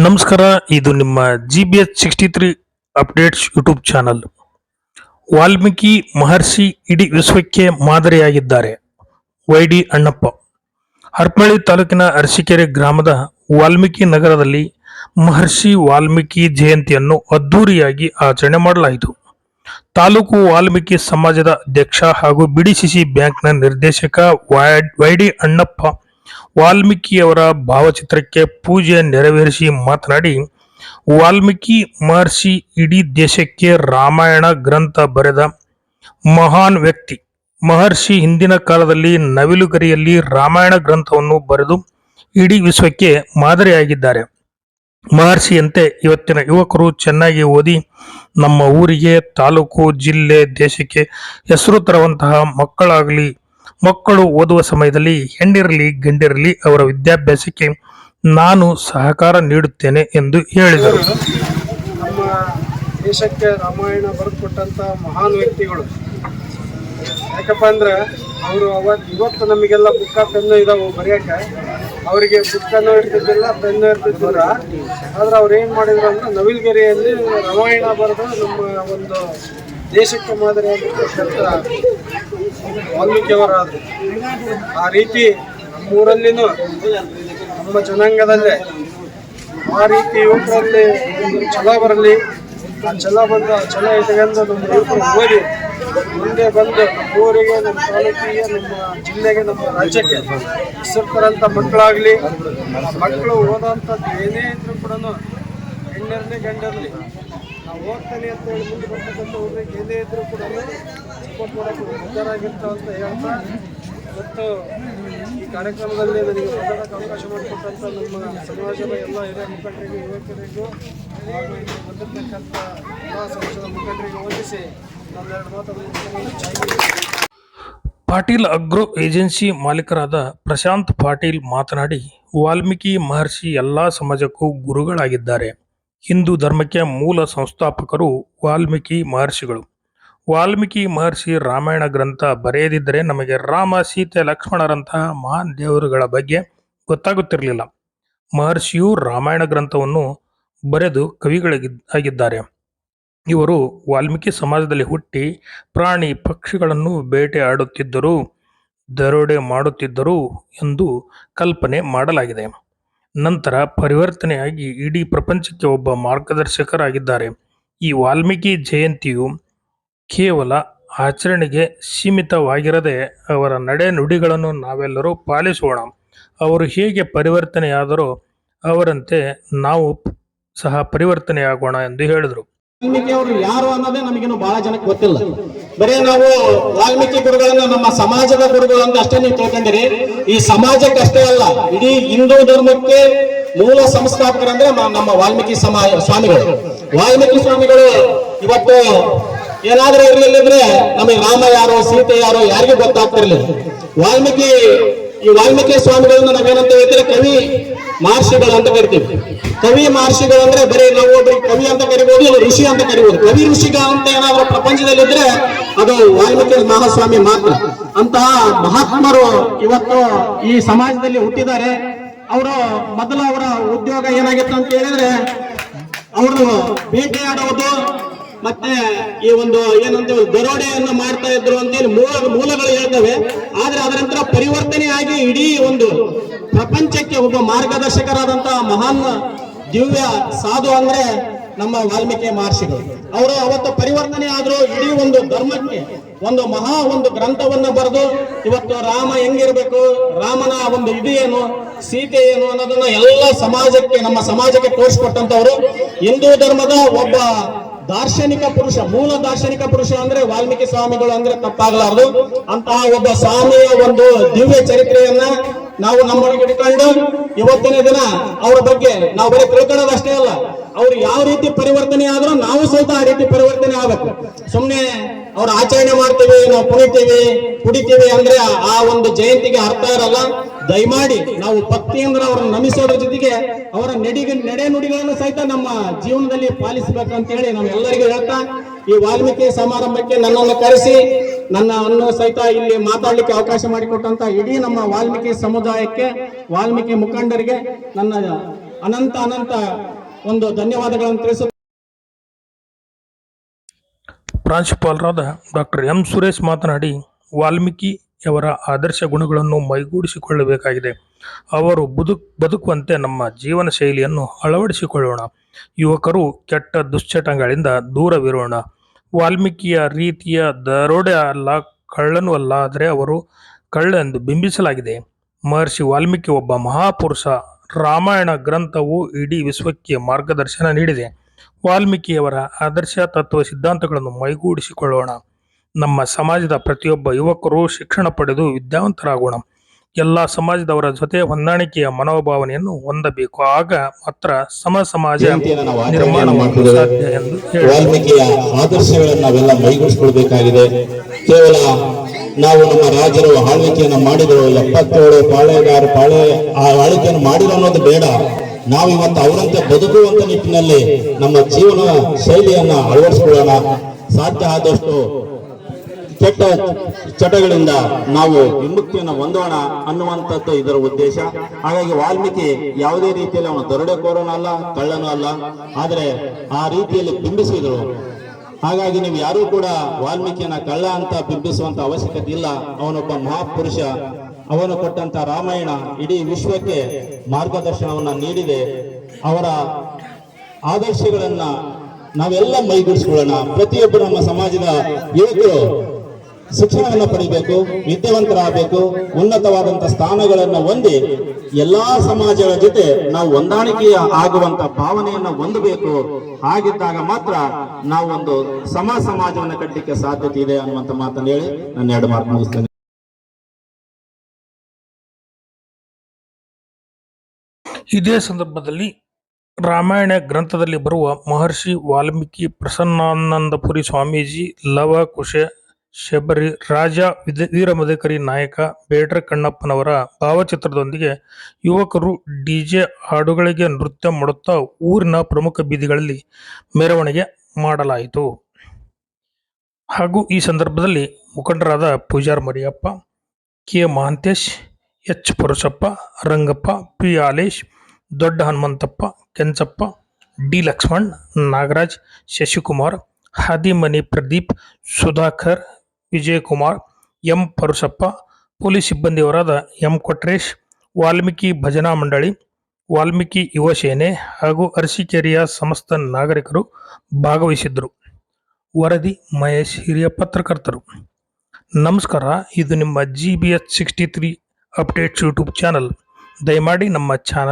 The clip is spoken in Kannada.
ನಮಸ್ಕಾರ, ಇದು ನಿಮ್ಮ G B S sixty three updates YouTube channel Valmiki Maharshi ಇಡೀ ವಿಶ್ವಕ್ಕೆ ಮಾದರಿಯಾಗಿದ್ದಾರೆ. Y D Annappa. ಹರ್ಪಳ್ಳಿ ತಾಲೂಕಿನ ಅರಸೀಕೆರೆ ಗ್ರಾಮದ ವಾಲ್ಮೀಕಿ ನಗರದಲ್ಲಿ ಮಹರ್ಷಿ ವಾಲ್ಮೀಕಿ ಜಯಂತಿಯನ್ನು ಅದ್ದೂರಿಯಾಗಿ ಆಚರಣೆ ಮಾಡಲಾಯಿತು. ತಾಲೂಕು ವಾಲ್ಮೀಕಿ ಸಮಾಜದ ಅಧ್ಯಕ್ಷ ಹಾಗೂ ಬಿಡಿಸಿಸಿ ಬ್ಯಾಂಕ್ನ ನಿರ್ದೇಶಕ ವೈ ಡಿ ಅಣ್ಣಪ್ಪ ವಾಲ್ಮೀಕಿಯವರ ಭಾವಚಿತ್ರಕ್ಕೆ ಪೂಜೆ ನೆರವೇರಿಸಿ ಮಾತನಾಡಿ, ವಾಲ್ಮೀಕಿ ಮಹರ್ಷಿ ಇಡೀ ದೇಶಕ್ಕೆ ರಾಮಾಯಣ ಗ್ರಂಥ ಬರೆದ ಮಹಾನ್ ವ್ಯಕ್ತಿ. ಮಹರ್ಷಿ ಹಿಂದಿನ ಕಾಲದಲ್ಲಿ ನವಿಲುಗರಿಯಲ್ಲಿ ರಾಮಾಯಣ ಗ್ರಂಥವನ್ನು ಬರೆದು ಇಡೀ ವಿಶ್ವಕ್ಕೆ ಮಾದರಿಯಾಗಿದ್ದಾರೆ. ಮಹರ್ಷಿಯಂತೆ ಇವತ್ತಿನ ಯುವಕರು ಚೆನ್ನಾಗಿ ಓದಿ ನಮ್ಮ ಊರಿಗೆ, ತಾಲೂಕು, ಜಿಲ್ಲೆ, ದೇಶಕ್ಕೆ ಹೆಸರು ತರುವಂತಹ ಮಕ್ಕಳಾಗಲಿ ಮಕ್ಕಳು ಓದುವ ಸಮಯದಲ್ಲಿ ಹೆಣ್ಣಿರಲಿ ಗಂಡಿರಲಿ ಅವರ ವಿದ್ಯಾಭ್ಯಾಸಕ್ಕೆ ನಾನು ಸಹಕಾರ ನೀಡುತ್ತೇನೆ ಎಂದು ಹೇಳಿದರು. ನಮ್ಮ ದೇಶಕ್ಕೆ ರಾಮಾಯಣ ಬರೆದುಕೊಟ್ಟಂಥ ಮಹಾನ್ ವ್ಯಕ್ತಿಗಳು. ಯಾಕಪ್ಪ ಅಂದ್ರೆ ಅವರು ಅವತ್ತು ಇವತ್ತು ನಮಗೆಲ್ಲ ಬುಕ್ಕ, ಪೆನ್ನು ಇದಾವೆ ಬರೆಯೋಕೆ ಅವರಿಗೆ ಬುಕ್ಕನ್ನು ಇರ್ತಿದ್ದಿಲ್ಲ ಪೆನ್ನು ಇರ್ತಿದ್ದಿಲ್ಲ ಆದ್ರೆ ಅವ್ರು ಏನು ಮಾಡಿದ್ರು ಅಂದ್ರೆ ನವಿಲ್ಗೆರೆಯಲ್ಲಿ ರಾಮಾಯಣ ಬರೆದು ನಮ್ಮ ಒಂದು ದೇಶಕ್ಕೆ ಮಾದರಿಯಾಗಿರ್ತಕ್ಕಂಥ ವಾಲ್ಮೀಕಿಯವರಾದರು. ಆ ರೀತಿ ನಮ್ಮೂರಲ್ಲಿನೂ ನಮ್ಮ ಜನಾಂಗದಲ್ಲೇ ಆ ರೀತಿ ಯುವಕರಲ್ಲಿ ಛಲ ಬರಲಿ. ಆ ಛಲ ಬಂದು, ಆ ಛಲ ಇಟ್ಕೊಂಡು ನಮ್ಮ ಯುವಕರು ಓದಿ ಮುಂದೆ ಬಂದು ನಮ್ಮ ಊರಿಗೆ, ನಮ್ಮ ತಾಲೂಕಿಗೆ, ನಮ್ಮ ಜಿಲ್ಲೆಗೆ, ನಮ್ಮ ರಾಜ್ಯಕ್ಕೆ ಹೆಸರು ಮಕ್ಕಳಾಗಲಿ, ಮಕ್ಕಳು ಓದೋಂಥದ್ದು ಏನೇ ಇದ್ರೂ ಕೂಡ ಹೆಣ್ಣಿರಲಿ ಗಂಡಿರಲಿ ನಾವು ಹೋಗ್ತಾನೆ ಅಂತ ಹೇಳಿ ಮುಂದೆ ಬರ್ತಕ್ಕಂಥ ಊರಿಗೆ ಏನೇ ಇದ್ರು ಕೂಡ ಸಪೋರ್ಟ್ ಮಾಡೋಕ್ಕೆ ಬದ್ಧರಾಗಿರ್ತಾವೆ ಅಂತ ಹೇಳ್ತಾ ಮತ್ತು ಈ ಕಾರ್ಯಕ್ರಮದಲ್ಲಿ ನನಗೆ ಮಾತಾಡೋಕ್ಕೆ ಅವಕಾಶ ಮಾಡಿಕೊಟ್ಟಂಥ ನಮ್ಮ ಸಮಾಜದ ಎಲ್ಲ ಹಿರಿಯ ಮುಖಂಡರಿಗೂ, ಯುವಕರಿಗೂ ಹಾಗೂ ಇಲ್ಲಿ ಬಂದಿರತಕ್ಕಂಥ ಎಲ್ಲ ಸಮಾಜದ ಮುಖಂಡರಿಗೆ ವಂದಿಸಿ ನನ್ನೆರಡು ಚೆನ್ನಾಗಿ ಪಾಟೀಲ್ ಅಗ್ರೋ ಏಜೆನ್ಸಿ ಮಾಲೀಕರಾದ ಪ್ರಶಾಂತ್ ಪಾಟೀಲ್ ಮಾತನಾಡಿ, ವಾಲ್ಮೀಕಿ ಮಹರ್ಷಿ ಎಲ್ಲಾ ಸಮಾಜಕ್ಕೂ ಗುರುಗಳಾಗಿದ್ದಾರೆ. ಹಿಂದೂ ಧರ್ಮಕ್ಕೆ ಮೂಲ ಸಂಸ್ಥಾಪಕರು ವಾಲ್ಮೀಕಿ ಮಹರ್ಷಿಗಳು. ವಾಲ್ಮೀಕಿ ಮಹರ್ಷಿ ರಾಮಾಯಣ ಗ್ರಂಥ ಬರೆಯದಿದ್ದರೆ ನಮಗೆ ರಾಮ, ಸೀತೆ ಲಕ್ಷ್ಮಣರಂತಹ ಮಹಾನ್ ದೇವರುಗಳ ಬಗ್ಗೆ ಗೊತ್ತಾಗುತ್ತಿರಲಿಲ್ಲ. ಮಹರ್ಷಿಯು ರಾಮಾಯಣ ಗ್ರಂಥವನ್ನು ಬರೆದು ಕವಿಗಳಾಗಿದ್ದಾರೆ. ಇವರು ವಾಲ್ಮೀಕಿ ಸಮಾಜದಲ್ಲಿ ಹುಟ್ಟಿ ಪ್ರಾಣಿ ಪಕ್ಷಿಗಳನ್ನು ಬೇಟೆಯಾಡುತ್ತಿದ್ದರು ದರೋಡೆ ಮಾಡುತ್ತಿದ್ದರು ಎಂದು ಕಲ್ಪನೆ ಮಾಡಲಾಗಿದೆ. ನಂತರ ಪರಿವರ್ತನೆಯಾಗಿ ಇಡೀ ಪ್ರಪಂಚಕ್ಕೆ ಒಬ್ಬ ಮಾರ್ಗದರ್ಶಕರಾಗಿದ್ದಾರೆ. ಈ ವಾಲ್ಮೀಕಿ ಜಯಂತಿಯು ಕೇವಲ ಆಚರಣೆಗೆ ಸೀಮಿತವಾಗಿರದೆ ಅವರ ನಡೆ ನುಡಿಗಳನ್ನು ನಾವೆಲ್ಲರೂ ಪಾಲಿಸೋಣ. ಅವರು ಹೇಗೆ ಪರಿವರ್ತನೆಯಾದರೋ ಅವರಂತೆ ನಾವು ಸಹ ಪರಿವರ್ತನೆಯಾಗೋಣ ಎಂದು ಹೇಳಿದರು. ವಾಲ್ಮೀಕಿ ಅವರು ಯಾರು ಅನ್ನೋದೇ ನಮಗೇನು ಬಹಳ ಜನಕ್ಕೆ ಗೊತ್ತಿಲ್ಲ. ಬರೀ ನಾವು ವಾಲ್ಮೀಕಿ ಗುರುಗಳನ್ನ ನಮ್ಮ ಸಮಾಜದ ಗುರುಗಳು ಅಂತ ಅಷ್ಟೇ ನೀವು ತಿಳ್ಕೊಂಡಿರಿ. ಈ ಸಮಾಜಕ್ಕೆ ಅಷ್ಟೇ ಅಲ್ಲ, ಇಡೀ ಹಿಂದೂ ಧರ್ಮಕ್ಕೆ ಮೂಲ ಸಂಸ್ಥಾಪಕರಂದ್ರೆ ನಮ್ಮ ವಾಲ್ಮೀಕಿ ಸಮಾಜ ಸ್ವಾಮಿಗಳು. ವಾಲ್ಮೀಕಿ ಸ್ವಾಮಿಗಳು ಇವತ್ತು ಏನಾದ್ರೂ ಇರ್ಲಿಲ್ಲಂದ್ರೆ ನಮಗೆ ರಾಮ ಯಾರು, ಸೀತೆ ಯಾರು ಯಾರಿಗೂ ಗೊತ್ತಾಗ್ತಿರ್ಲಿಲ್ಲ. ವಾಲ್ಮೀಕಿ, ಈ ವಾಲ್ಮೀಕಿ ಸ್ವಾಮಿಗಳನ್ನ ನಾವೇನಂತ ಹೇಳ್ತೀವಿ ಕವಿ ಮಹರ್ಷಿಗಳು ಅಂತ ಕರಿತೀವಿ. ಕವಿ ಮಹರ್ಷಿಗಳು ಅಂದ್ರೆ ಬರೀ ನಾವು ಒಬ್ಬರಿಗೆ ಕವಿ ಅಂತ ಕರಿಬಹುದು ಇಲ್ಲ ಋಷಿ ಅಂತ ಕರಿಬಹುದು ಕವಿ ಋಷಿಗ ಅಂತ ಪ್ರಪಂಚದಲ್ಲಿ ಪ್ರಪಂಚದಲ್ಲಿದ್ರೆ ಅದು ವಾಲ್ಮೀಕಿ ಮಹಾಸ್ವಾಮಿ ಮಾತ್ರ. ಅಂತಹ ಮಹಾತ್ಮರು ಇವತ್ತು ಈ ಸಮಾಜದಲ್ಲಿ ಹುಟ್ಟಿದ್ದಾರೆ. ಅವರು ಮೊದಲು ಅವರ ಉದ್ಯೋಗ ಏನಾಗಿತ್ತು ಅಂತ ಹೇಳಿದ್ರೆ ಅವರು ಬೇಟೆಯಾಡುವುದು ಮತ್ತೆ ಈ ಒಂದು ಏನಂತೇವೆ ದರೋಡೆಯನ್ನು ಮಾಡ್ತಾ ಇದ್ರು ಅಂತೇಳಿ ಮೂಲ ಮೂಲಗಳು ಹೇಳ್ತವೆ. ಆದ್ರೆ ಅದರ ನಂತರ ಪರಿವರ್ತನೆ ಆಗಿ ಇಡೀ ಒಂದು ಪ್ರಪಂಚಕ್ಕೆ ಒಬ್ಬ ಮಾರ್ಗದರ್ಶಕರಾದಂತಹ ಮಹಾನ್ ದಿವ್ಯ ಸಾಧು ಅಂದ್ರೆ ನಮ್ಮ ವಾಲ್ಮೀಕಿ ಮಹರ್ಷಿಗಳು. ಅವರು ಅವತ್ತು ಪರಿವರ್ತನೆ ಆದ್ರು ಇಡೀ ಒಂದು ಧರ್ಮಕ್ಕೆ ಒಂದು ಮಹಾ ಒಂದು ಗ್ರಂಥವನ್ನ ಬರೆದು ಇವತ್ತು ರಾಮ ಹೆಂಗಿರ್ಬೇಕು, ರಾಮನ ಒಂದು ಇದು ಏನು, ಸೀತೆ ಏನು ಅನ್ನೋದನ್ನ ಎಲ್ಲ ಸಮಾಜಕ್ಕೆ ನಮ್ಮ ಸಮಾಜಕ್ಕೆ ತೋರಿಸ್ಕೊಟ್ಟಂತವ್ರು. ಹಿಂದೂ ಧರ್ಮದ ಒಬ್ಬ ದಾರ್ಶನಿಕ ಪುರುಷ, ಮೂಲ ದಾರ್ಶನಿಕ ಪುರುಷ ಅಂದ್ರೆ ವಾಲ್ಮೀಕಿ ಸ್ವಾಮಿಗಳು ಅಂದ್ರೆ ತಪ್ಪಾಗಲಾರದು. ಅಂತಹ ಒಬ್ಬ ಸ್ವಾಮಿಯ ಒಂದು ದಿವ್ಯ ಚರಿತ್ರೆಯನ್ನ ನಾವು ನಮ್ಮೊಳಗೆ ಇಟ್ಕೊಂಡು ಇವತ್ತಿನ ದಿನ ಅವರ ಬಗ್ಗೆ ನಾವು ಬರೀ ತಿಳ್ಕೊಳ್ಳೋದಷ್ಟೇ ಅಲ್ಲ, ಅವ್ರು ಯಾವ ರೀತಿ ಪರಿವರ್ತನೆ ಆದ್ರೂ ನಾವು ಸಹಿತ ಆ ರೀತಿ ಪರಿವರ್ತನೆ ಆಗಬೇಕು. ಸುಮ್ನೆ ಅವ್ರ ಆಚರಣೆ ಮಾಡ್ತೀವಿ, ನಾವು ಕುಣಿತೀವಿ, ಕುಡಿತೀವಿ ಅಂದ್ರೆ ಆ ಒಂದು ಜಯಂತಿಗೆ ಅರ್ಥ ಇರಲ್ಲ. ದಯಮಾಡಿ ನಾವು ಭಕ್ತಿಯಿಂದ ಅವ್ರನ್ನ ನಮಿಸೋದ್ರ ಜೊತೆಗೆ ಅವರ ನಡಿಗೆ ನಡೆ ನುಡಿಗಳನ್ನು ಸಹಿತ ನಮ್ಮ ಜೀವನದಲ್ಲಿ ಪಾಲಿಸಬೇಕು ಅಂತ ಹೇಳಿ ನಾವು ಎಲ್ಲರಿಗೂ ಹೇಳ್ತಾ, ಈ ವಾಲ್ಮೀಕಿ ಸಮಾರಂಭಕ್ಕೆ ನನ್ನನ್ನು ಕರೆಸಿ, ನನ್ನ ಅನ್ನು ಸಹಿತ ಇಲ್ಲಿ ಮಾತಾಡ್ಲಿಕ್ಕೆ ಅವಕಾಶ ಮಾಡಿಕೊಟ್ಟಂತ ಇಡೀ ನಮ್ಮ ವಾಲ್ಮೀಕಿ ಸಮುದಾಯಕ್ಕೆ, ವಾಲ್ಮೀಕಿ ಮುಖಂಡರಿಗೆ ನನ್ನ ಅನಂತ ಅನಂತ ಒಂದು ಧನ್ಯವಾದಗಳನ್ನು ತಿಳಿಸ ಪ್ರಾಂಶುಪಾಲರಾದ ಡಾಕ್ಟರ್ ಎಂ ಸುರೇಶ್ ಮಾತನಾಡಿ, ವಾಲ್ಮೀಕಿಯವರ ಆದರ್ಶ ಗುಣಗಳನ್ನು ಮೈಗೂಡಿಸಿಕೊಳ್ಳಬೇಕಾಗಿದೆ. ಅವರು ಬದುಕ್, ಬದುಕುವಂತೆ ನಮ್ಮ ಜೀವನ ಶೈಲಿಯನ್ನು ಅಳವಡಿಸಿಕೊಳ್ಳೋಣ. ಯುವಕರು ಕೆಟ್ಟ ದುಶ್ಚಟಗಳಿಂದ ದೂರವಿರೋಣ. ವಾಲ್ಮೀಕಿಯ ರೀತಿಯ ದರೋಡೆ ಅಲ್ಲ, ಕಳ್ಳನು ಅಲ್ಲ, ಆದರೆ ಅವರು ಕಳ್ಳ ಎಂದು ಬಿಂಬಿಸಲಾಗಿದೆ. ಮಹರ್ಷಿ ವಾಲ್ಮೀಕಿ ಒಬ್ಬ ಮಹಾಪುರುಷ. ರಾಮಾಯಣ ಗ್ರಂಥವು ಇಡೀ ವಿಶ್ವಕ್ಕೆ ಮಾರ್ಗದರ್ಶನ ನೀಡಿದೆ. ವಾಲ್ಮೀಕಿಯವರ ಆದರ್ಶ ತತ್ವ ಸಿದ್ಧಾಂತಗಳನ್ನು ಮೈಗೂಡಿಸಿಕೊಳ್ಳೋಣ. ನಮ್ಮ ಸಮಾಜದ ಪ್ರತಿಯೊಬ್ಬ ಯುವಕರು ಶಿಕ್ಷಣ ಪಡೆದು ವಿದ್ಯಾವಂತರಾಗೋಣ. ಎಲ್ಲ ಸಮಾಜದವರ ಜೊತೆ ಹೊಂದಾಣಿಕೆಯ ಮನೋಭಾವನೆಯನ್ನು ಹೊಂದಬೇಕು. ಆಗ ಮಾತ್ರ ಸಮ ಸಮಾಜ ನಿರ್ಮಾಣ ಮಾಡಲು ಸಾಧ್ಯ ಎಂದು ವಾಲ್ಮೀಕಿಯ ಆದರ್ಶಗಳನ್ನು ನಾವೆಲ್ಲ ಮೈಗೂಡಿಸಿಕೊಳ್ಬೇಕಾಗಿದೆ. ಕೇವಲ ನಾವು ನಮ್ಮ ರಾಜರು ಆಳ್ವಿಕೆಯನ್ನು ಮಾಡಿದರು ಎಪ್ಪತ್ತೇಳು ಪಾಳೆಗಾರ ಪಾಳೆ ಆ ಆಳ್ವಿಕೆಯನ್ನು ಮಾಡಿರೋ ಅನ್ನೋದು ಬೇಡ. ನಾವು ಇವತ್ತು ಅವರಂತೆ ಬದುಕುವಂತ ನಿಟ್ಟಿನಲ್ಲಿ ನಮ್ಮ ಜೀವನ ಶೈಲಿಯನ್ನ ಅಳವಡಿಸಿಕೊಳ್ಳೋಣ. ಸಾಧ್ಯ ಆದಷ್ಟು ಕೆಟ್ಟ ಚಟಗಳಿಂದ ನಾವು ವಿಮುಕ್ತಿಯನ್ನು ಹೊಂದೋಣ ಅನ್ನುವಂಥದ್ದು ಇದರ ಉದ್ದೇಶ. ಹಾಗಾಗಿ ವಾಲ್ಮೀಕಿ ಯಾವುದೇ ರೀತಿಯಲ್ಲಿ ಅವನು ದರೋಡೆಕೋರನೂ ಅಲ್ಲ, ಕಳ್ಳನೂ ಅಲ್ಲ, ಆದರೆ ಆ ರೀತಿಯಲ್ಲಿ ಬಿಂಬಿಸಿದರು ಹಾಗಾಗಿ ನೀವು ಯಾರೂ ಕೂಡ ವಾಲ್ಮೀಕಿಯನ್ನ ಕಳ್ಳ ಅಂತ ಬಿಂಬಿಸುವಂತ ಅವಶ್ಯಕತೆ ಇಲ್ಲ. ಅವನೊಬ್ಬ ಮಹಾಪುರುಷ. ಅವನು ಕೊಟ್ಟಂತ ರಾಮಾಯಣ ಇಡೀ ವಿಶ್ವಕ್ಕೆ ಮಾರ್ಗದರ್ಶನವನ್ನ ನೀಡಿದೆ. ಅವರ ಆದರ್ಶಗಳನ್ನ ನಾವೆಲ್ಲ ಮೈಗೂಡಿಸ್ಕೊಳ್ಳೋಣ. ಪ್ರತಿಯೊಬ್ಬರು ನಮ್ಮ ಸಮಾಜದ ಯುವಕರು ಶಿಕ್ಷಣವನ್ನು ಪಡಿಬೇಕು, ವಿದ್ಯಾವಂತರಾಗಬೇಕು, ಉನ್ನತವಾದಂತ ಸ್ಥಾನಗಳನ್ನು ಹೊಂದಿ ಎಲ್ಲಾ ಸಮಾಜಗಳ ಜೊತೆ ನಾವು ಹೊಂದಾಣಿಕೆಯ ಆಗುವಂತ ಭಾವನೆಯನ್ನ ಹೊಂದಬೇಕು. ಹಾಗಿದ್ದಾಗ ಮಾತ್ರ ನಾವು ಒಂದು ಸಮ ಸಮಾಜವನ್ನು ಕಟ್ಟಲಿಕ್ಕೆ ಸಾಧ್ಯತೆ ಇದೆ ಅನ್ನುವಂತ ಮಾತನ್ನು ಹೇಳಿ ನನ್ನ ಎರಡು ಮಾತು ಮುಗಿಸ್ತೇನೆ. ಇದೇ ಸಂದರ್ಭದಲ್ಲಿ ರಾಮಾಯಣ ಗ್ರಂಥದಲ್ಲಿ ಬರುವ ಮಹರ್ಷಿ ವಾಲ್ಮೀಕಿ ಪ್ರಸನ್ನಾನಂದಪುರಿ ಸ್ವಾಮೀಜಿ, ಲವ ಕುಶ, ಶಬರಿ, ರಾಜ ವೀರ ವೀರಮದಕರಿ ನಾಯಕ, ಬೇಡ್ರ ಕಣ್ಣಪ್ಪನವರ ಭಾವಚಿತ್ರದೊಂದಿಗೆ ಯುವಕರು ಡಿಜೆ ಹಾಡುಗಳಿಗೆ ನೃತ್ಯ ಮಾಡುತ್ತಾ ಊರಿನ ಪ್ರಮುಖ ಬೀದಿಗಳಲ್ಲಿ ಮೆರವಣಿಗೆ ಮಾಡಲಾಯಿತು. ಹಾಗೂ ಈ ಸಂದರ್ಭದಲ್ಲಿ ಮುಖಂಡರಾದ Pujar Mariyappa K Mahantesh H Purushappa, Rangappa, P Alesh Dodda Hanumanthappa, Kenchappa, D Lakshman, Nagaraj, Shashikumar, Hadimani Pradeep, Sudhakar, Vijayakumar, M Parusappa police ಸಿಬ್ಬಂದಿಯವರಾದ M Kotresh, Valmiki ಭಜನಾ ಮಂಡಳಿ, ವಾಲ್ಮೀಕಿ ಯುವ ಸೇನೆ ಹಾಗೂ ಅರಸೀಕೆರೆಯ ಸಮಸ್ತ ನಾಗರಿಕರು ಭಾಗವಹಿಸಿದ್ದರು. ವರದಿ ಮಹೇಶ್ ಹಿರಿಯ ಪತ್ರಕರ್ತರು. ನಮಸ್ಕಾರ, ಇದು ನಿಮ್ಮ G B H sixty three updates YouTube channel. ದಯಮಾಡಿ ನಮ್ಮ ಚಾನಲ್